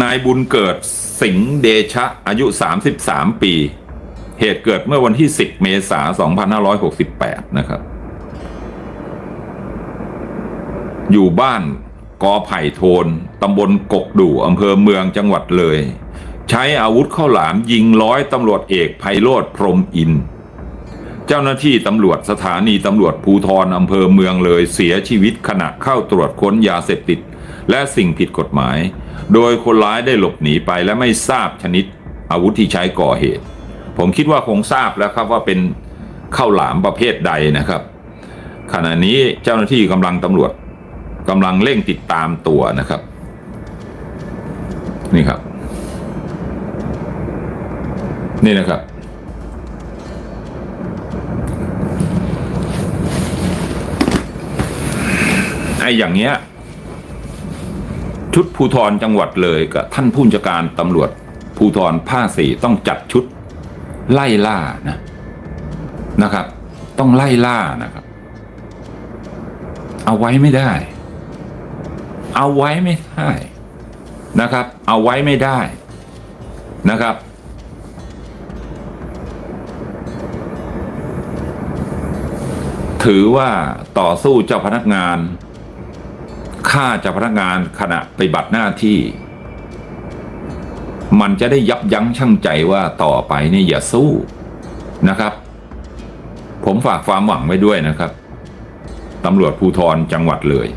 นายบุญเกิดสิงห์เดชะอายุ 33 ปี เหตุเกิดเมื่อวันที่ 10 เมษายน2568 นะครับ อยู่บ้านกอไผ่โทนตำบลกกดู่อำเภอเมืองจังหวัดเลย ใช้อาวุธข้าวหลามยิงร้อยตำรวจเอกไพโรธพรหมอิน เจ้าหน้าที่ตำรวจสถานีตำรวจภูทรอำเภอเมืองเลยเสียชีวิตขณะเข้าตรวจค้นยาเสพติด และสิ่งผิดกฎหมาย โดยคนร้ายได้หลบหนีไปและไม่ทราบชนิดอาวุธที่ใช้ก่อเหตุ ผมคิดว่าคงทราบแล้วครับว่าเป็นข้าวหลามประเภทใดนะครับ ขณะนี้เจ้าหน้าที่กำลังตำรวจกำลังเร่งติดตามตัวนะครับ นี่ครับ นี่นะครับไอ้อย่างเงี้ย ชุดภูธรจังหวัดเลยกับท่านผู้จัดการตำรวจภูธรภาคสี่ต้องจัดชุดไล่ล่านะนะครับ ต้องไล่ล่านะครับ เอาไว้ไม่ได้ เอาไว้ไม่ได้นะครับ เอาไว้ไม่ได้นะครับ ถือว่าต่อสู้เจ้าพนักงาน ฆ่าเจ้าพนักงานขณะปฏิบัติหน้าที่ มันจะได้ยับยั้งชั่งใจว่าต่อไปเนี่ยอย่าสู้นะครับ ผมฝากความหวังไว้ด้วยนะครับตำรวจภูธรจังหวัดเลย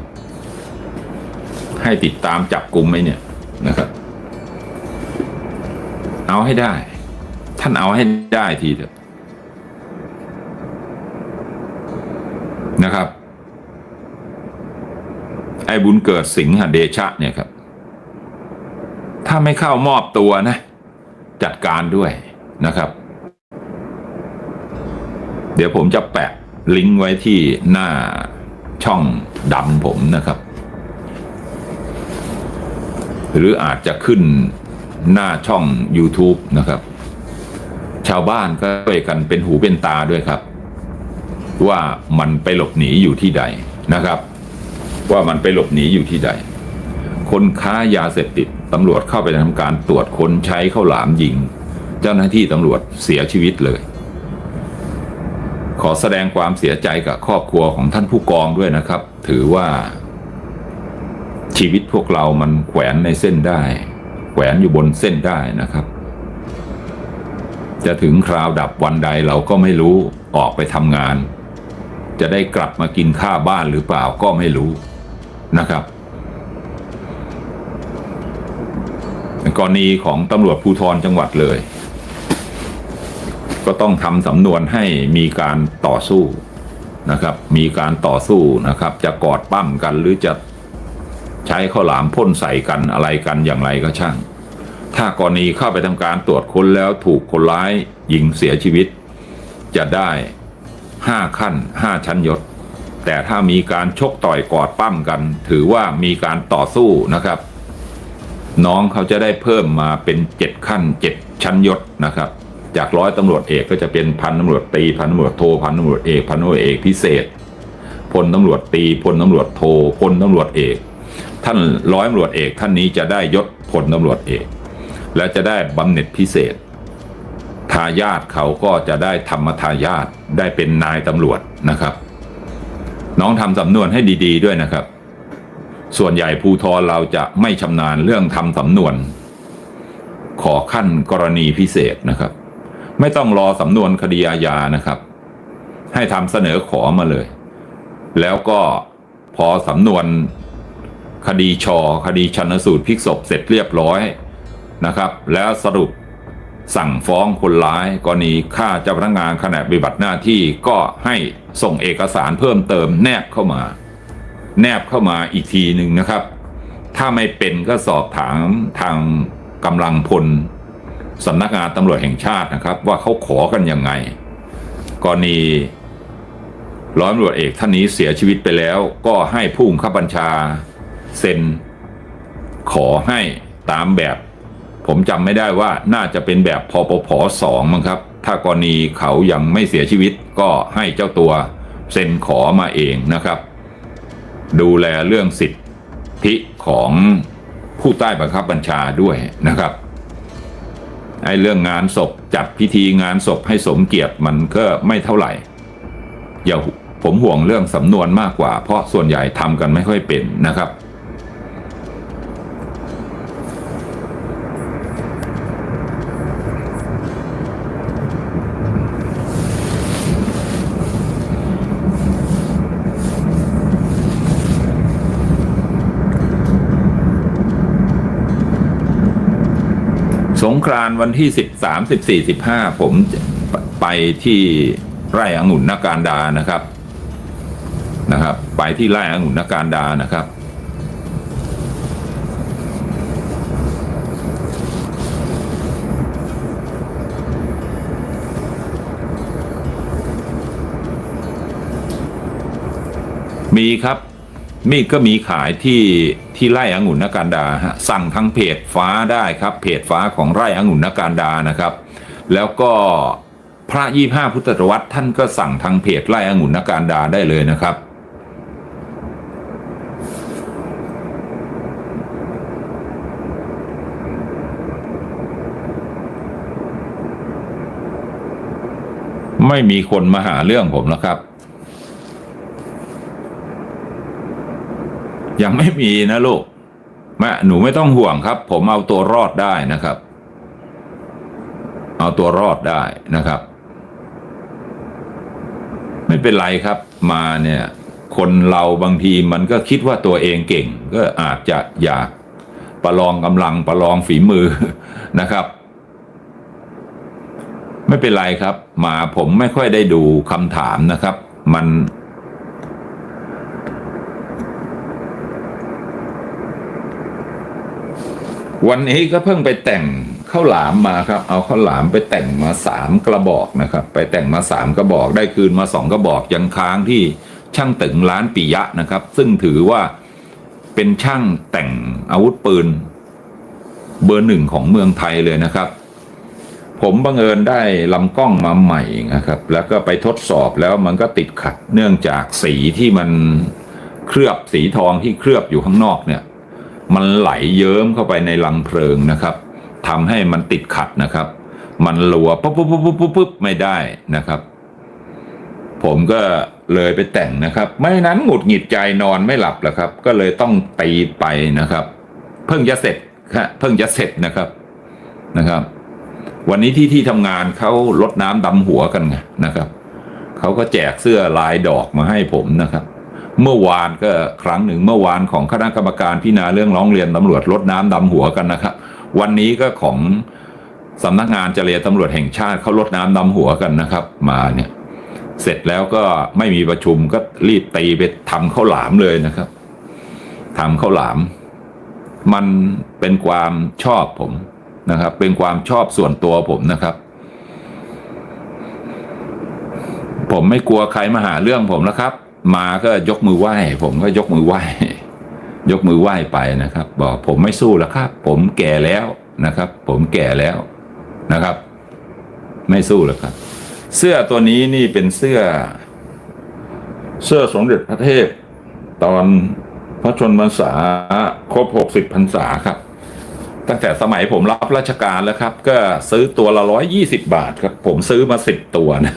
ให้ติดตามจับกลุ่มไหมเนี่ยนะครับ เอาให้ได้ ท่านเอาให้ได้ทีเถอะนะครับ ไอ้บุญเกิดสิงหเดชะเนี่ยครับ ถ้าไม่เข้ามอบตัวนะ จัดการด้วยนะครับ เดี๋ยวผมจะแปะลิงก์ไว้ที่หน้าช่องดำผมนะครับ หรืออาจจะขึ้นหน้าช่อง YouTube นะครับ ชาวบ้านก็ช่วยกันเป็นหูเป็นตาด้วยครับ ว่ามันไปหลบหนีอยู่ที่ใดนะครับ ว่ามันไปหลบหนีอยู่ที่ใด คนค้ายาเสพติดตำรวจเข้าไปทำการตรวจค้นใช้ข้าวหลามยิง เจ้าหน้าที่ตำรวจเสียชีวิตเลย ขอแสดงความเสียใจกับครอบครัวของท่านผู้กองด้วยนะครับ ถือว่าชีวิตพวกเรามันแขวนในเส้นได้ แขวนอยู่บนเส้นได้นะครับ จะถึงคราวดับวันใดเราก็ไม่รู้ออกไปทำงาน จะได้กลับมากินข้าวบ้านหรือเปล่าก็ไม่รู้ นะครับกรณีของตำรวจภูธรจังหวัดเลย ก็ต้องทำสำนวนให้มีการต่อสู้นะครับ มีการต่อสู้นะครับ จะกอดปั้มกันหรือจะใช้ข้าวหลามพ่นใส่กันอะไรกันอย่างไรก็ช่าง ถ้ากรณีเข้าไปทำการตรวจค้นแล้วถูกคนร้ายยิงเสียชีวิต จะได้ห้าขั้นห้าชั้นยศ แต่ถ้ามีการชกต่อยกอดปั้มกัน ถือว่ามีการต่อสู้นะครับ น้องเขาจะได้เพิ่มมาเป็นเจ็ดขั้นเจ็ดชั้นยศนะครับ จากร้อยตำรวจเอกก็จะเป็นพันตำรวจตรีพันตำรวจโทพันตำรวจเอกพันตำรวจเอกพิเศษพลตำรวจตรีพลตำรวจโทพลตำรวจเอก ท่านร้อยตำรวจเอก ท่านนี้จะได้ยศพลตำรวจเอก และจะได้บำเหน็จพิเศษทายาทเขาก็จะได้ธรรมทายาทได้เป็นนายตำรวจนะครับ น้องทำสำนวนให้ดี ๆ ด้วยนะครับ ส่วนใหญ่ภูทรเราจะไม่ชำนาญเรื่องทำสำนวน ขอขั้นกรณีพิเศษนะครับ ไม่ต้องรอสำนวนคดีอาญานะครับ ให้ทำเสนอขอมาเลย แล้วก็พอสำนวนคดีชอคดีชันสูตรพิกศพเสร็จเรียบร้อยนะครับ แล้วสรุป สั่งฟ้องคนร้ายกรณีฆ่าเจ้าพนักงานขณะปฏิบัติหน้าที่ก็ให้ส่งเอกสารเพิ่มเติมแนบเข้ามา แนบเข้ามาอีกทีหนึ่งนะครับ ถ้าไม่เป็นก็สอบถามทางกำลังพลสำนักงานตำรวจแห่งชาตินะครับ ว่าเขาขอกันยังไงกรณีร้อยตำรวจเอกท่านนี้เสียชีวิตไปแล้วก็ให้ผู้บังคับบัญชาเซ็นขอให้ตามแบบ ผมจำไม่ได้ว่าน่าจะเป็นแบบพปพสองมั้งครับ ถ้ากรณีเขายังไม่เสียชีวิตก็ให้เจ้าตัวเซ็นขอมาเองนะครับ ดูแลเรื่องสิทธิของผผู้ใต้บังคับบัญชาด้วยนะครับไอ้เรื่องงานศพจัดพิธีงานศพให้สมเกียรติมันก็ไม่เท่าไหร่อย่าผมห่วงเรื่องสำนวนมากกว่า เพราะส่วนใหญ่ทำกันไม่ค่อยเป็นนะครับ สงกรานวันที่สิบสามสิบสี่สิบห้าผมไปที่ไร่องุ่นนาการดานะครับนะครับ ไปที่ไร่องุ่นนาการดานะครับ มีครับ มีก็มีขายที่ที่ไร่องุ่นนการดาฮะสั่งทางเพจฟ้าได้ครับ เพจฟ้าของไร่องุ่นนการดานะครับ แล้วก็พระยี่ห้าพุทธวัตรท่านก็สั่งทางเพจไร่องุ่นนการดาได้เลยนะครับไม่มีคนมาหาเรื่องผมนะครับ ยังไม่มีนะลูกแม่หนูไม่ต้องห่วงครับ ผมเอาตัวรอดได้นะครับ เอาตัวรอดได้นะครับ ไม่เป็นไรครับ มาเนี่ย คนเราบางทีมันก็คิดว่าตัวเองเก่ง ก็อาจจะอยากประลองกำลังประลองฝีมือนะครับ ไม่เป็นไรครับ มาผมไม่ค่อยได้ดูคำถามนะครับ มัน วันนี้ก็เพิ่งไปแต่งข้าวหลามมาครับ เอาข้าวหลามไปแต่งมาสามกระบอกนะครับ ไปแต่งมาสามกระบอกได้คืนมาสองกระบอกยังค้างที่ช่างตึงร้านปิยะนะครับ ซึ่งถือว่าเป็นช่างแต่งอาวุธปืน เบอร์หนึ่งของเมืองไทยเลยนะครับ ผมบังเอิญได้ลำกล้องมาใหม่นะครับ แล้วก็ไปทดสอบแล้วมันก็ติดขัดเนื่องจากสีที่มันเคลือบสีทองที่เคลือบอยู่ข้างนอกเนี่ย มันไหลเยิ้มเข้าไปในลังเพลิงนะครับทำให้มันติดขัดนะครับ มันรัวปุ๊บปุ๊บปุ๊บปุ๊บปุ๊บไม่ได้นะครับ ผมก็เลยไปแต่งนะครับ ไม่นั้นหงุดหงิดใจนอนไม่หลับแล้วครับ ก็เลยต้องตีไปนะครับ เพิ่งจะเสร็จครับเพิ่งจะเสร็จนะครับนะครับ วันนี้ที่ที่ทำงานเขาลดน้ำดำหัวกันไงนะครับเขาก็แจกเสื้อลายดอกมาให้ผมนะครับ เมื่อวานก็ครั้งหนึ่งเมื่อวานของคณะกรรมการพิจารณาเรื่องร้องเรียนตำรวจลดน้ำดำหัวกันนะครับ วันนี้ก็ของสำนักงานเจริญตำรวจแห่งชาติเขาลดน้ำดำหัวกันนะครับ มาเนี่ย เสร็จแล้วก็ไม่มีประชุมก็รีบตีไปทำข้าวหลามเลยนะครับทำข้าวหลาม มันเป็นความชอบผมนะครับ เป็นความชอบส่วนตัวผมนะครับ ผมไม่กลัวใครมาหาเรื่องผมแล้วครับ มาก็ยกมือไหว้ ผมก็ยกมือไหว้ยกมือไหว้ไปนะครับ บอกผมไม่สู้แล้วครับ ผมแก่แล้วนะครับ ผมแก่แล้วนะครับ ไม่สู้แล้วครับ เสื้อตัวนี้นี่เป็นเสื้อ เสื้อสมเด็จพระเทพ ตอนพระชนมพรรษาครบหกสิบพรรษาครับ ตั้งแต่สมัยผมรับราชการแล้วครับ ก็ซื้อตัวละร้อยยี่สิบาทครับ ผมซื้อมาสิบตัวนะ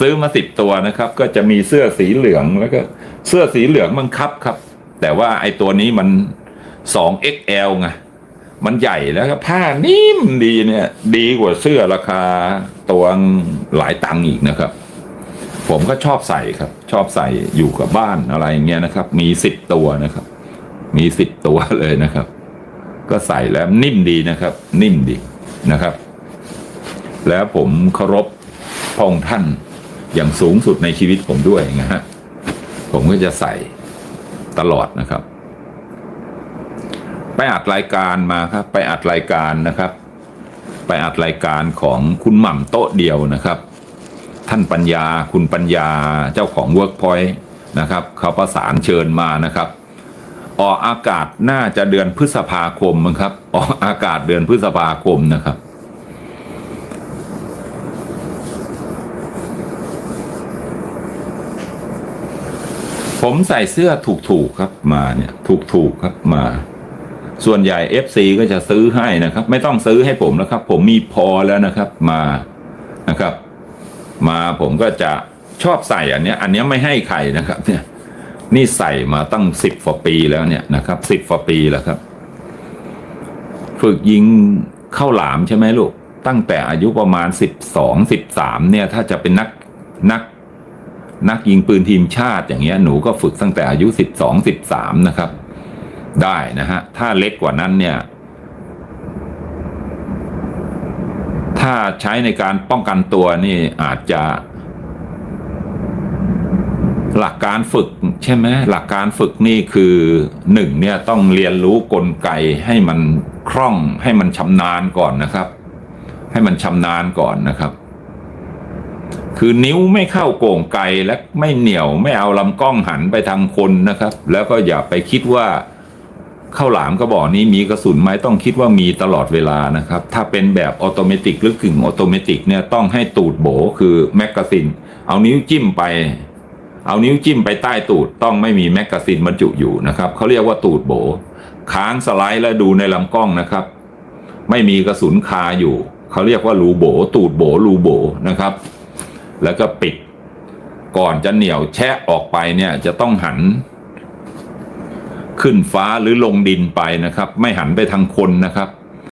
ซื้อมาสิบตัวนะครับ ก็จะมีเสื้อสีเหลืองแล้วก็เสื้อสีเหลืองบังคับครับ แต่ว่าไอ้ตัวนี้มันสอง XL ไงมันใหญ่แล้วก็ผ้านิ่มดีเนี่ย ดีกว่าเสื้อราคาตัวหลายตังค์อีกนะครับ ผมก็ชอบใส่ครับ ชอบใส่อยู่กับบ้านอะไรอย่างเงี้ยนะครับ มีสิบตัวนะครับ มีสิบตัวเลยนะครับ ก็ใส่แล้วนิ่มดีนะครับ นิ่มดีนะครับ แล้วผมเคารพพระองค์ท่านอย่างสูงสุดในชีวิตผมด้วยนะฮะผมก็จะใส่ตลอดนะครับ ไปอัดรายการมาครับ ไปอัดรายการนะครับ ไปอัดรายการของคุณหม่ำโต๊ะเดียวนะครับ ท่านปัญญาคุณปัญญาเจ้าของ Workpoint นะครับ เขาประสานเชิญมานะครับ ออกอากาศน่าจะเดือนพฤษภาคมมั้งครับ ออกอากาศเดือนพฤษภาคมนะครับ ผมใส่เสื้อถูกๆครับมาเนี่ย ถูกๆครับมา ส่วนใหญ่ FC ก็จะซื้อให้นะครับ ไม่ต้องซื้อให้ผมนะครับ ผมมีพอแล้วนะครับ มานะครับ มาผมก็จะชอบใส่อันเนี้ย อันเนี้ยไม่ให้ใครนะครับ เนี่ย นี่ใส่มาตั้งสิบกว่าปีแล้วเนี่ยนะครับสิบกว่าปีแล้วครับ ฝึกยิงเข้าหลามใช่ไหมลูก ตั้งแต่อายุประมาณสิบสองสิบสามเนี่ย ถ้าจะเป็นนักนักนักยิงปืนทีมชาติอย่างเงี้ยหนูก็ฝึกตั้งแต่อายุสิบสองสิบสามนะครับ ได้นะฮะ ถ้าเล็กกว่านั้นเนี่ย ถ้าใช้ในการป้องกันตัวนี่อาจจะ หลักการฝึกใช่ไหมหลักการฝึกนี่คือหนึ่งเนี่ยต้องเรียนรู้กลไกให้มันคล่องให้มันชำนาญก่อนนะครับ ให้มันชำนาญก่อนนะครับ คือนิ้วไม่เข้าโก่งไกและไม่เหนียวไม่เอาลำกล้องหันไปทางคนนะครับ แล้วก็อย่าไปคิดว่าข้าวหลามกระบอกนี้มีกระสุนไหมต้องคิดว่ามีตลอดเวลานะครับ ถ้าเป็นแบบออโตเมติกหรือกึ่งออโตเมติกเนี่ยต้องให้ตูดโบคือแมกกาซิน เอานิ้วจิ้มไป เอานิ้วจิ้มไปใต้ตูดต้องไม่มีแมกกาซินบรรจุอยู่นะครับเขาเรียกว่าตูดโบ ค้างสไลด์แล้วดูในลำกล้องนะครับ ไม่มีกระสุนคาอยู่เขาเรียกว่ารูโบ ตูดโบรูโบนะครับ แล้วก็ปิดก่อนจะเหนี่ยวแชะออกไปเนี่ยจะต้องหัน ขึ้นฟ้าหรือลงดินไปนะครับ ไม่หันไปทางคนนะครับ